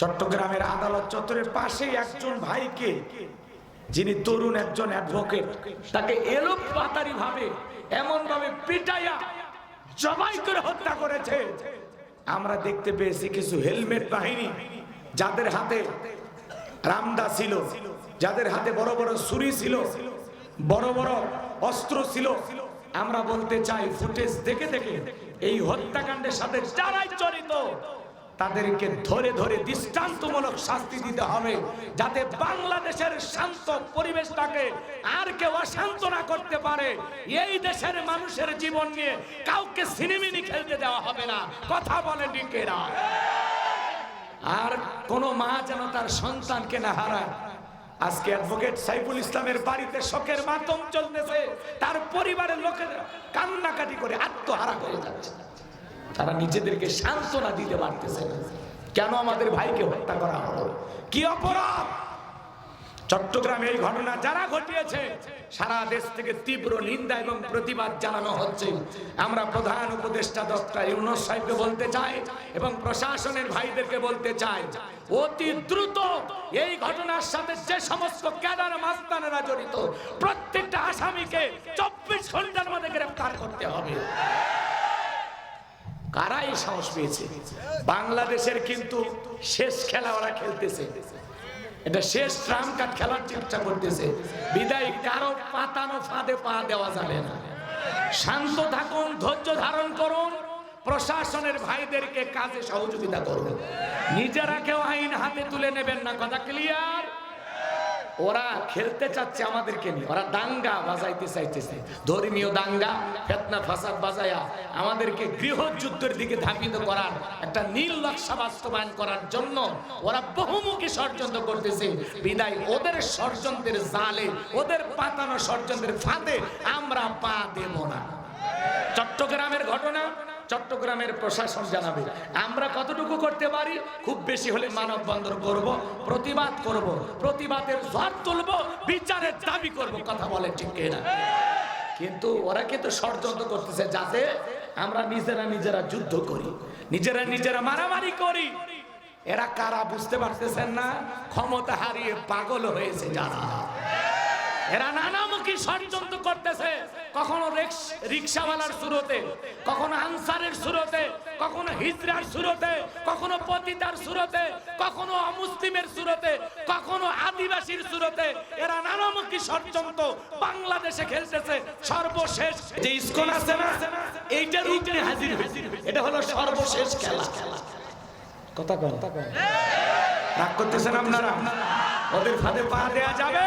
চট্টগ্রামের আদালত চত্বরের পাশেই একজন ভাইকে, যিনি তরুণ একজন অ্যাডভোকেট তাকে এলো পাতারি ভাবে এমন ভাবে পিটাইয়া জবাই করে হত্যা করেছে। আমরা দেখতে পেয়েছি কিছু হেলমেট বাহিনী, যাদের হাতে রামদা ছিল, যাদের হাতে বড় বড় ছুরি ছিল, বড় বড় অস্ত্র ছিল। আমরা বলতে চাই, ফুটেজ দেখে দেখে এই হত্যাকাণ্ডের সাথে যারাই জড়িত তাদেরকে ধরে ধরে দৃষ্টান্তমূলক শাস্তি দিতে হবে, যাতে বাংলাদেশের শান্ত পরিবেশটাকে আর কেউ অশান্ত না করতে পারে। এই দেশের মানুষের জীবন নিয়ে কাউকে সিনেমিনি খেলতে দেওয়া হবে না। কথা বলে ডিকেরা আর কোন মা যেন তার সন্তানকে না হারায়। আজকে অ্যাডভোকেট সাইফুল ইসলামের বাড়িতে শোকের মাধ্যম চলতেছে। তার পরিবারের লোকের কান্নাকাটি করে আত্মহারা করে যাচ্ছে। তারা নিজেদেরকে সান্ত্বনা দিতে পারতেছে না। কেন আমাদের ভাইকে হত্যা করা হলো? কি অপরাধ? চট্টগ্রামে এই ঘটনা যারা ঘটিয়েছে, সারা দেশ থেকে তীব্র নিন্দা এবং প্রতিবাদ জানানো হচ্ছে। আমরা প্রধান উপদেষ্টা ডক্টর ইউনুস সাহেবকে বলতে চাই এবং প্রশাসনের ভাইদেরকে বলতে চাই, অতি দ্রুত এই ঘটনার সাথে যে সমস্ত ক্যাডার মাস্তানেরা জড়িত, প্রত্যেকটা আসামিকে চব্বিশ ঘণ্টার মধ্যে গ্রেফতার করতে হবে। কারাই সাহস পেয়েছে? বাংলাদেশের কিন্তু শেষ খেলা ওরা খেলতেছে। এটা শেষ ট্রাম কার্ড খেলার চেষ্টা করতেছে। বিদায় কারও পাতানো ফাঁদে পা দেওয়া যাবে না। শান্ত থাকুন, ধৈর্য ধারণ করুন। প্রশাসনের ভাইদেরকে কাজে সহযোগিতা করুন। নিজেরা কেউ আইন হাতে তুলে নেবেন না, কথা ক্লিয়ার ওরা খেলতে চাচ্ছে আমাদেরকে নিয়ে। ওরা দাঙ্গা বাজাইতে চাইতেছে। ধর্মীয় দাঙ্গা, ফেতনা, ফাসাদ বাজায়া আমাদেরকে গৃহযুদ্ধের দিকে ধাবিত করার, একটা নীল নকশা বাস্তবায়ন করার জন্য ওরা বহুমুখী ষড়যন্ত্র করতেছে। বিদায়, ওদের ষড়যন্ত্রের জালে, ওদের পাতানো ষড়যন্ত্রের ফাঁদে আমরা পা দেব না। চট্টগ্রামের ঘটনা চট্টগ্রামের প্রশাসন জানাবে। আমরা কতটুকু করতে পারি? খুব বেশি হলে মানববন্ধন করব, প্রতিবাদ করব, প্রতিবাদের ঝড় তুলব, বিচারের দাবি করব, কথা বলে ঠিক না কিন্তু ওরা কিন্তু ষড়যন্ত্র করতেছে যাতে আমরা নিজেরা নিজেরা যুদ্ধ করি, নিজেরা নিজেরা মারামারি করি। এরা কারা বুঝতে পারতেছেন না? ক্ষমতা হারিয়ে পাগল হয়েছে যারা। এরা নানামুখী ষড়যন্ত্র করতেছে। কখনো রিক্সাওয়ালার সুরতে, কখনো আনসারের সুরতে, কখনো হিজরার সুরতে, কখনো পতিতার সুরতে, কখনো অমুসলিমের সুরতে, কখনো আদিবাসীর সুরতে এরা নানামুখী ষড়যন্ত্র বাংলাদেশে খেলতেছে। সর্বশেষ যে ইস্কন আছে না, এইটার উপরে হাজির এটা হলো সর্বশেষ খেলা। কথা কন। রাগ করতেছেন আপনারা? ওদের ফাঁদে পা দেয়া যাবে।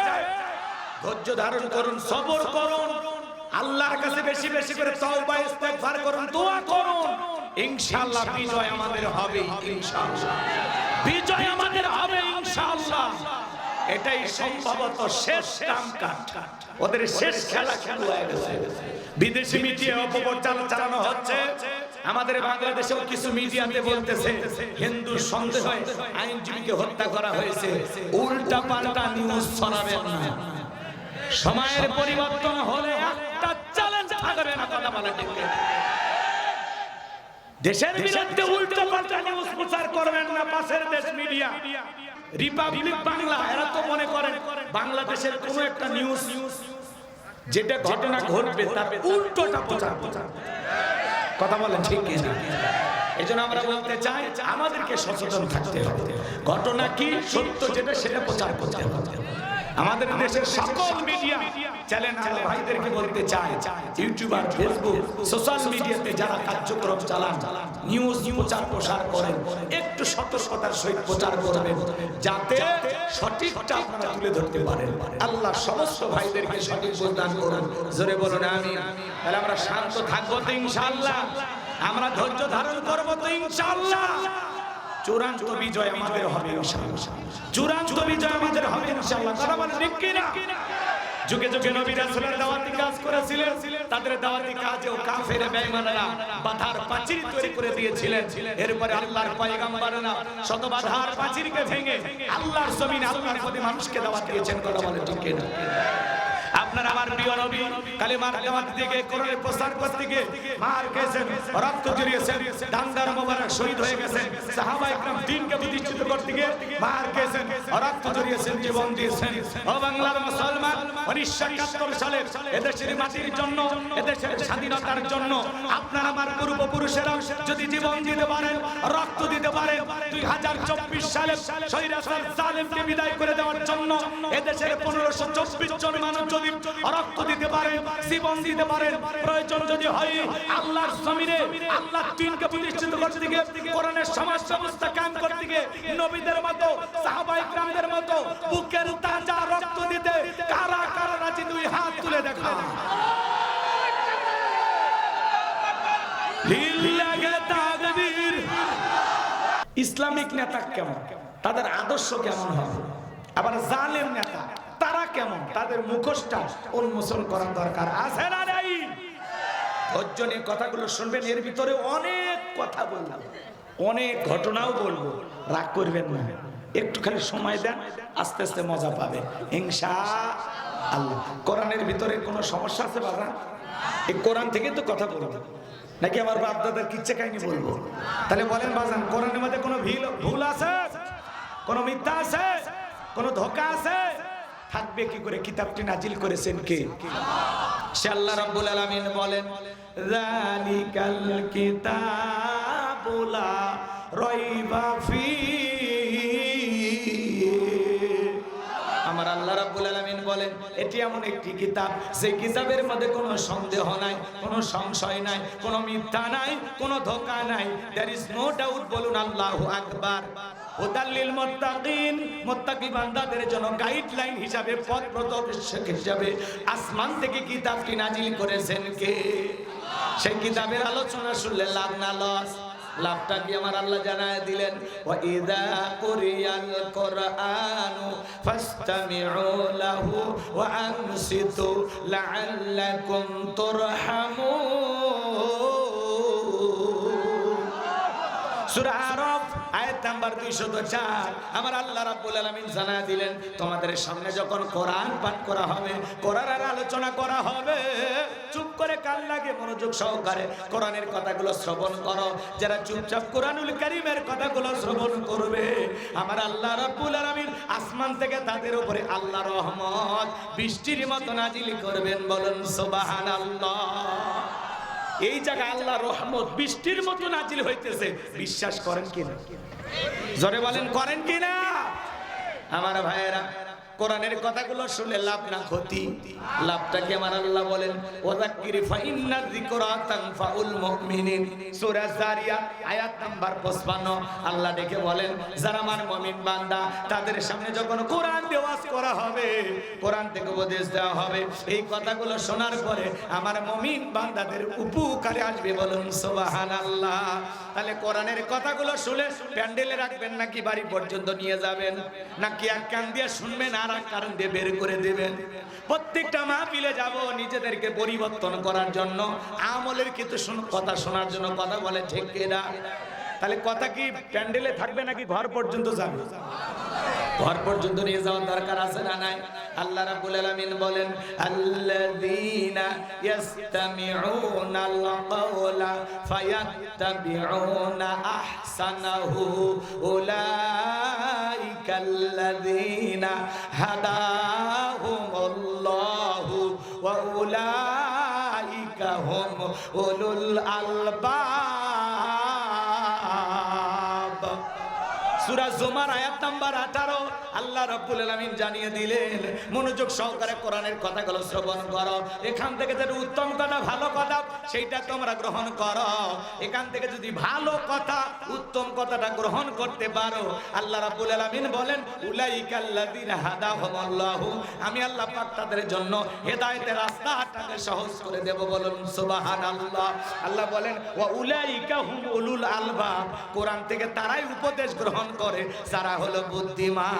ধৈর্য ধারণ করুন, সবর করুন। আল্লাহর কাছে বেশি বেশি করে তওবা, ইস্তেগফার করুন, দোয়া করুন। ইনশাআল্লাহ বিজয় আমাদের হবে, ইনশাআল্লাহ। বিজয় আমাদের হবে, ইনশাআল্লাহ। এটাই সম্ভবত শেষ ওদের শেষ খেলা শুরু হয়ে গেছে। বিদেশি মিডিয়া অপপ্রচার চালানো হচ্ছে। আমাদের বাংলাদেশেও কিছু মিডিয়াতে বলতেছে হিন্দু সন্দেহ আইনজীবীকে হত্যা করা হয়েছে। উল্টা পাল্টা নিউজ ছড়াবেন না। সময়ের পরিবর্তন হলে একটা চ্যালেঞ্জ থাকবে না কথা বলা ঠিক দেশের বিরুদ্ধে উল্টো পাল্টা নিউজ প্রচার করবেন না পাশের দেশ মিডিয়া রিপাবলিক বাংলা এরা তো মনে করেন বাংলাদেশের কোন একটা নিউজ যেটা ঘটনা ঘটবে তার উল্টোটা প্রচার। প্রচার কথা বলেন ঠিক কিনা? এই জন্য আমরা বলতে চাই আমাদেরকে সচেতন থাকতে হবে। ঘটনা কি সত্য যেটা সেটা প্রচার করতে হবে। আমাদের দেশের সকল মিডিয়া চ্যানেল ভাইদেরকে বলতে চাই ইউটিউবার ফেসবুক সোশ্যাল মিডিয়াতে যারা কার্যক্রম চালান নিউজ প্রচার প্রসার করেন, একটু সতর্কতার সহিত প্রচার করবেন, যাতে সঠিকটা আপনারা তুলে ধরতে পারেন। আল্লাহ সমস্ত ভাইদেরকে সঠিক প্রদান করুন। জোরে বলুন আমি তাহলে আমরা শান্ত থাকব তো ইনশাআল্লাহ। আমরা ধৈর্য ধারণ করব তো ইনশাআল্লাহ। চূড়ান্ত বিজয় আমাদের হবে চূড়ান্ত বিজয় আমাদের হবে ইনশাআল্লাহ। ঠিক কিনা? যুগে যুগে নবী রাসূলের দাওয়াতি কাজ করেছিলেন। তাদের দাওয়াতি কাজেও কাফের বেঈমানরা বাধার পাঁচিল তৈরি করে দিয়েছিলেন। এরপরে আল্লাহর পয়গম্বররা শত বাধার পাঁচিলকে ভেঙে আল্লাহর জমিনে, আল্লাহর প্রতি মানুষকে দাওয়াত দিয়েছেন। কথা বলেন ঠিক কিনা? আপনার আমার প্রিয় নবী, কালিমার জামাত থেকে কোরআনের প্রচার করতে গিয়ে মার খেয়েছেন, রক্ত জড়িয়েছেন, দাঙ্গার মোবারক শহীদ হয়ে গেছেন, সাহাবা ইকরাম দিনকে প্রতিষ্ঠিত করতে গিয়ে মার খেয়েছেন, রক্ত জড়িয়েছেন, জীবন দিয়েছেন। ও বাংলার মুসলমান, উনিশশো একাত্তর সালে এদেশের মাটির জন্য, এদেশের স্বাধীনতার জন্য আপনার আমার পূর্বপুরুষেরা যদি জীবন দিতে পারেন, রক্ত দিতে পারেন, দুই হাজার চব্বিশ সালে সৈরাসার জালেমকে বিদায় করে দেওয়ার জন্য এদেশের পনেরোশো চব্বিশ জন মানুষ যদি রক্ত দিতে পারেন, জীবন দিতে পারেন, প্রয়োজন যদি হয়, আল্লাহর জমিনে আল্লাহ দিনকে প্রতিষ্ঠিত করতে গিয়ে, কোরআনের সমাজ ব্যবস্থা কায়েম করতে গিয়ে, নবীদের মতো সাহাবাই গ্রামদের মতো, বুকের তাজা রক্ত দিতে কারা কারা রাজি? দুই হাত তুলে দেখা ইসলামিক নেতা কেমন? তাদের আদর্শ কেমন হবে? আবার জালেম নেতা কেমন? তাদের মুখোশটা উন্মোচন করার দরকার? আছে না নাই? ধৈর্য কথাগুলো শুনবেন, এর ভিতরে অনেক কথা বলব, অনেক ঘটনাও বলব। রাগ করবেন না। একটু খালি সময় দেন, আস্তে আস্তে মজা পাবে। ইনশা আল্লাহ। কোরআনের ভিতরে কোনো সমস্যা আছে বাবা? এই কোরআন থেকে তো কথা বলব। নাকি আমার বাপ দাদার কিচ্ছা কাহিনী বলব? তাহলে বলেন বাজান, কোরআনের মধ্যে কোনো ভিল ভুল আছে? কোনো মিথ্যা আছে? কোনো ধোকা আছে? থাকবে কি করে? কিতাবটি নাজিল করেছেন কে? সে আল্লাহ রাব্বুল আলামিন বলেন, যালিকাল কিতাবুলা রাইবা ফি আমার আল্লাহ রাব্বুল আলামিন বলেন, এটি এমন একটি কিতাব সেই কিতাবের মধ্যে কোনো সন্দেহ নাই, কোনো সংশয় নাই, কোনো মিথ্যা নাই, কোনো ধোঁকা নাই। দেয়ার ইজ নো ডাউট বলুন আল্লাহু আকবার। হুদাল্লিল মুত্তাকিন। মুত্তাকি বান্দাদের জন্য গাইডলাইন হিসাবে পথ প্রদর্শক হিসাবে আসমান থেকে কিতাবটি নাজিল করেছেন কে? সেই কিতাবের আলোচনা শুনলে লাভ না লস লাভটা কি আমার আল্লাহ জানায় দিলেন? ওয়া ইদা কুরিয়াল কোরআনু ফাসতামিউ লাহু ওয়া আনসিতু লাআল্লাকুম তুরহামুন। সূরা আয়াত নাম্বার 204 আমার আল্লাহ রাব্বুল জানায় দিলেন, তোমাদের সামনে যখন কোরআন পাঠ করা হবে আলোচনা করা হবে, চুপ করে লাগে মনোযোগ সহকারে কোরআনের কথাগুলো শ্রবণ করো। যারা চুপচাপ কোরআনুল কারীমের কথাগুলো শ্রবণ করবে, আমার আল্লাহ রাব্বুল আলামিন আসমান থেকে তাদের উপরে আল্লাহ রহমত বৃষ্টির মতো নাজিল করবেন বলুন, সুবহানাল্লাহ। এই জায়গায় আল্লাহ রহমত বৃষ্টির মতো নাজিল হইতেছে। বিশ্বাস করেন কিনা? জরে বলেন, করেন কিনা? আমার ভাইয়েরা কোরআনের কথাগুলো শুনে লাভ না ক্ষতি। লাভটা কি আমার আল্লাহ বলেন? ওয়াযাক্কির ফাইন্না যিকরা তানফাউল মুমিনিন। সূরা জারিয়াত আয়াত নাম্বার 55 আল্লাহ ডেকে বলেন, যারা আমার মুমিন বান্দা, তাদের সামনে যখন কোরআন দেওয়াজ করা হবে, কোরআন থেকে উপদেশ দেওয়া হবে, এই কথাগুলো শোনার পরে আমার মুমিন বান্দাদের উপকারে আসবে বলুন, সুবহানাল্লাহ। তাহলে কোরআনের কথাগুলো শুনে প্যান্ডেলে রাখবেন নাকি বাড়ি পর্যন্ত নিয়ে যাবেন? নাকি এক কান দিয়ে শুনবেন আর এক কান দিয়ে বের করে দেবেন প্রত্যেকটা মাহফিলে যাব নিজেদেরকে পরিবর্তন করার জন্য। আমলের শুন- কথা শোনার জন্য কথা বলে, ঠিক কিনা তাহলে কথা কি প্যান্ডেলে থাকবে নাকি ঘর পর্যন্ত যাবে? ঘর পর্যন্ত নিয়ে যাওয়ার দরকার আছে না নাই? আল্লাহ রাব্বুল আলামিন বলেন, আল্লাযীনা ইয়াসতামিউনাল কাওলা ফায়াত্তাবিউনা আহসানাহু উলাইকাল্লাযীনা হাদাহুমুল্লাহু ওয়া উলাইকা হুম উলুল আলবাব সূরা জুমার আয়াত নাম্বার 18 আল্লাহ রাব্বুল আলামিন জানিয়ে দিলেন, মনোযোগ সহকারে কোরআনের কথাগুলো শ্রবণ করো। এখান থেকে যেটা উত্তম কথা, ভালো কথা, সেইটা তোমরা গ্রহণ করো। এখান থেকে যদি ভালো কথা, উত্তম কথাটা গ্রহণ করতে পারো, আল্লাহ রাব্বুল আলামিন বলেন, উলাইকাল্লাযিনা হাদাহুমুল্লাহু। আমি আল্লাহ পাক তাদের জন্য হেদায়েতের রাস্তাটাকে সহজ করে দেব বলুন, সুবহানাল্লাহ। আল্লাহ বলেন, ওয়া উলাইকা হুম উলুল আলবাব। কোরআন থেকে তারাই উপদেশ গ্রহণ করে, যারা হলো বুদ্ধিমান।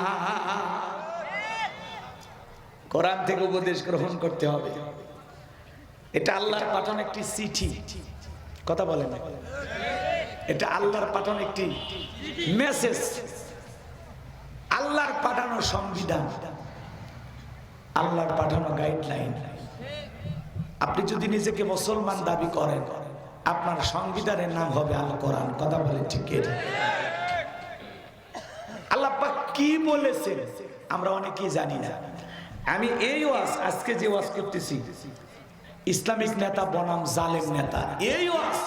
কোরআন থেকে উপদেশ গ্রহণ করতে হবে। এটা আল্লাহর পাঠানো একটি চিঠি। কথা বলেন। না। এটা আল্লাহর পাঠানো একটি মেসেজ আল্লাহর পাঠানো সংবিধান। আল্লাহর পাঠানো গাইডলাইন আপনি যদি নিজেকে মুসলমান দাবি করেন, আপনার সংবিধানের নাম হবে আল কোরআন কথা বলেন ঠিক কি বলেছেন? আমরা অনেকেই জানি না। আমি এই ওয়াজ, আজকে যে ওয়াজ করতেছি, ইসলামিক নেতা বনাম জালেম নেতা। এই ওয়াজ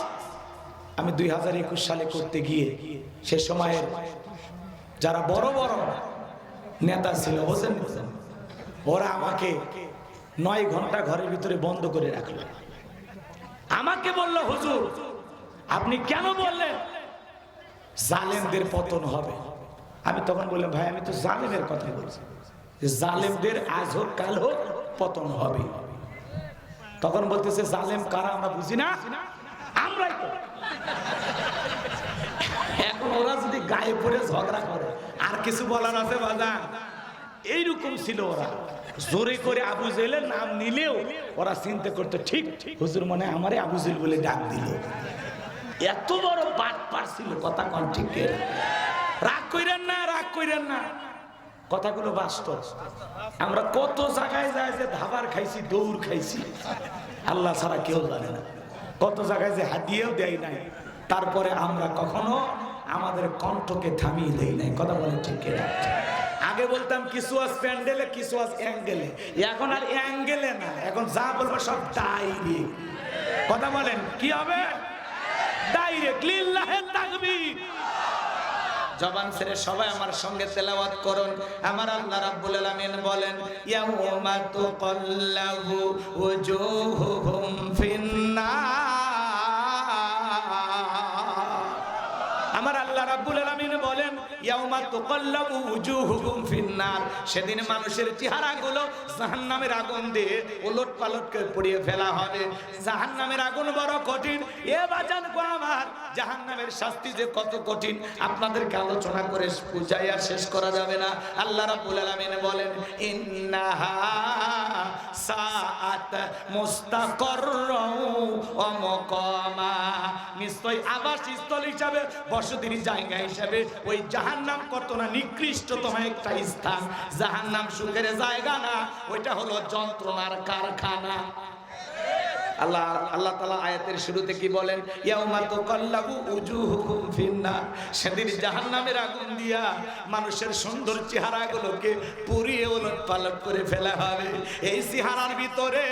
আমি দুই হাজার একুশ সালে করতে গিয়ে, সে সময়ের যারা বড় বড় নেতা ছিল বোঝেন ওরা আমাকে নয় ঘণ্টা ঘরের ভিতরে বন্ধ করে রাখল। আমাকে বলল, হুজুর, আপনি কেন বললেন জালেমদের পতন হবে? আমি তখন বললাম, ভাই, আমি তো জালেমের কথা বলছি। জালেমদের আজ হোক, কাল হোক, পতন হবে। তখন বলতেছে, জালেম কারা, আমরা বুঝি না? আমরাই তো। এখন ওরা যদি গায়ে পড়ে, ঝগড়া করে, আর কিছু বলার আছে বাজান এইরকম ছিল ওরা। জোরে করে আবু জেলের নাম নিলেও ওরা চিন্তা করতো, ঠিক, হুজুর মনে আমারে আবু জেল বলে ডাক দিল। এত বড় পাট পাট ছিল, কথা কন ঠিক। রাগ কইরেন না, রাগ কইরেন না। কথাগুলো বাস্তব। আমরা কত জায়গায় যাই যে ধাবার খাইছি, দৌড় খাইছি। আল্লাহ ছাড়া কেউ জানে না। কত জায়গায় যে হাতিয়েও দেয় নাই। তারপরে আমরা কখনো আমাদের কণ্ঠকে থামিয়ে দেই নাই। কথা বলেন ঠিক আগে বলতাম, কিছু আজ প্যান্ডেলে, কিছু আজ অ্যাঙ্গেলে। এখন আর অ্যাঙ্গেলে না। এখন যা বলব সব ডাইরেক্ট কথা বলেন, কি হবে? ডাইরেক্ট লিল্লাহে তাকবীর। জবান ছেড়ে সবাই আমার সঙ্গে তেলাওয়াত করুন। আমার আল্লাহ রাব্বুল আলামিন বলেন, ইয়াউমা তুকাল্লাহু ওজুহুহুম ফিন্নার আমার আল্লাহ রাব্বুল আলামিন বলেন, ইয়াউমা তুকাল্লাবু উজুহুহুম ফিন্নার। সেদিন মানুষের চেহারাগুলো জাহান্নামের আগুন দিয়ে ওলটপালট করে পুড়িয়ে ফেলা হবে। জাহান্নামের আগুন বড় কঠিন। এ বাজান গো আমার, জাহান্নামের শাস্তি যে কত কঠিন, আপনাদেরকে আলোচনা করে বুঝাইয়া শেষ করা যাবে না। আল্লাহ রাব্বুল আলামিন বলেন, ইন্নাহা সাআত মুস্তাকাররাও ওয়া মুকামা। নিশ্চয় আবাসস্থল হিসাবে, বসতির জায়গা হিসাবে। ওই জাহান নাম কত না নিকৃষ্টতম একটা স্থান। জাহান নাম সুখের জায়গা না, ওইটা হলো যন্ত্রণার কারখানা। আল্লাহ আল্লাহ তালা আয়াতের শুরুতে কি বলেন? ইয়াউমা জাহান নামের সেদিন আগুন দিয়া মানুষের সুন্দর চেহারাগুলোকে পুড়িয়ে ওলট পালট করে ফেলা হবে। এই চেহারার ভিতরে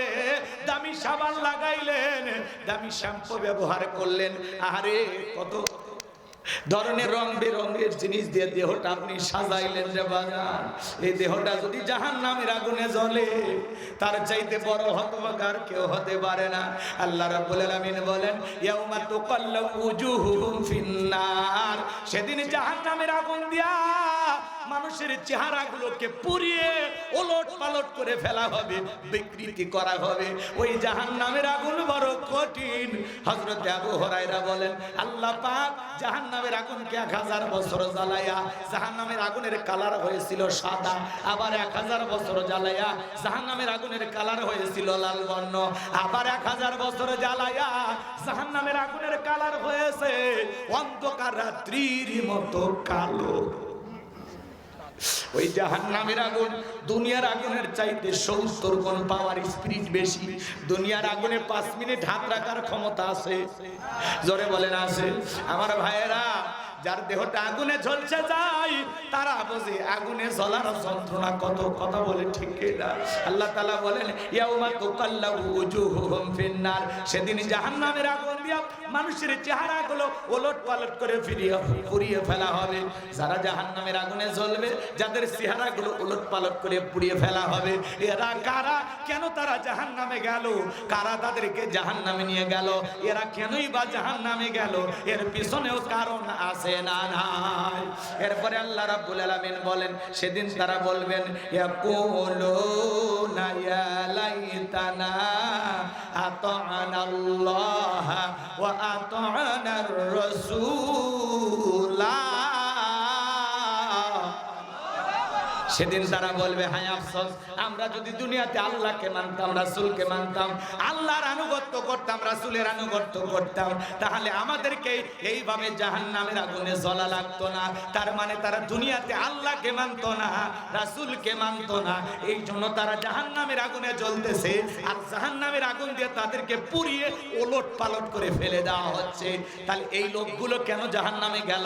দামি সাবান লাগাইলেন, দামি শ্যাম্পু ব্যবহার করলেন। আরে কত ধরনের রং বেরঙের জিনিস দিয়ে দেহটা আপনি সাজাইলেন রে বাজান এই দেহটা যদি জাহান নামের আগুনে জ্বলে, তার চাইতে বড় হতবাগার কেউ হতে পারে না। আল্লাহ রাব্বুল আলামিন বলেন, ইয়াউমা তুকাল্লাবু উজুহুহুম ফিন্নার সেদিন জাহান্নামের আগুন দিয়া মানুষের চেহারাগুলোকে পুড়িয়ে ওলট পালট করে ফেলা হবে, বিকৃতি করা হবে। ওই জাহান্নামের আগুন বড় কঠিন। হজরত আবু হুরায়রা বলেন, আল্লাহ পাক জাহান জাহান্নামের আগুনকে এক হাজার বছর জ্বালাইয়া জাহান্নামের আগুনের কালার হয়েছিল সাদা। আবার এক হাজার বছর জ্বালাইয়া জাহান্নামের আগুনের কালার হয়েছিল লাল বর্ণ। আবার এক হাজার বছর জ্বালাইয়া জাহান্নামের আগুনের কালার হয়েছে অন্ধকার রাত্রির মতো কালো। ওই জাহান্নামের আগুন, দুনিয়ার আগুনের চাইতে সৌস্তর গুণ পাওয়ার স্পিরিট বেশি। দুনিয়ার আগুনে পাঁচ মিনিট হাত রাখার ক্ষমতা আছে। জোরে বলেন, আছে। আমার ভাইয়েরা যার দেহটা আগুনে ঝলসে যায়, তারা বোঝে আগুনে জ্বলার যন্ত্রণা কত, কথা বলে ঠিক না? আল্লাহ তাআলা বলেন, ইয়াউমা তুকাল্লাবু উজুহুহুম ফিন্নার। সেদিন জাহান্নামের আগুন দিয়া মানুষের চেহারাগুলো ওলট পালট করে ফিরিয়ে, পুড়িয়ে ফেলা হবে। যারা জাহান্নামের আগুনে জ্বলবে, যাদের চেহারাগুলো ওলট পালট করে পুড়িয়ে ফেলা হবে, এরা কারা? কেন তারা জাহান্নামে গেল? কারা তাদেরকে জাহান্নামে নিয়ে গেল? এরা কেনই বা জাহান্নামে গেল? এর পিছনেও কারণ আছে। না নাই এরপরে আল্লাহ রাব্বুল আলামিন বলেন, সেদিন তারা বলবেন, ইয়াকুলুনা ইয়া লাইতানা আতা'না আল্লাহ ওয়া আতা'না আর-রাসূলা সেদিন তারা বলবে, হায় আফসোস, আমরা যদি দুনিয়াতে আল্লাহকে মানতাম, রাসূলকে মানতাম, আল্লাহর আনুগত্য করতাম, রাসূলের আনুগত্য করতাম, তাহলে আমাদেরকে এইভাবে জাহান্নামের আগুনে জ্বলা লাগতো না। তার মানে তারা দুনিয়াতে আল্লাহকে মানতো না, রাসূলকে মানতো না। এই জন্য তারা জাহান্নামের আগুনে জ্বলতেছে আর জাহান্নামের আগুন দিয়ে তাদেরকে পুড়িয়ে ওলট পালট করে ফেলে দেওয়া হচ্ছে। তাহলে এই লোকগুলো কেন জাহান্নামে গেল?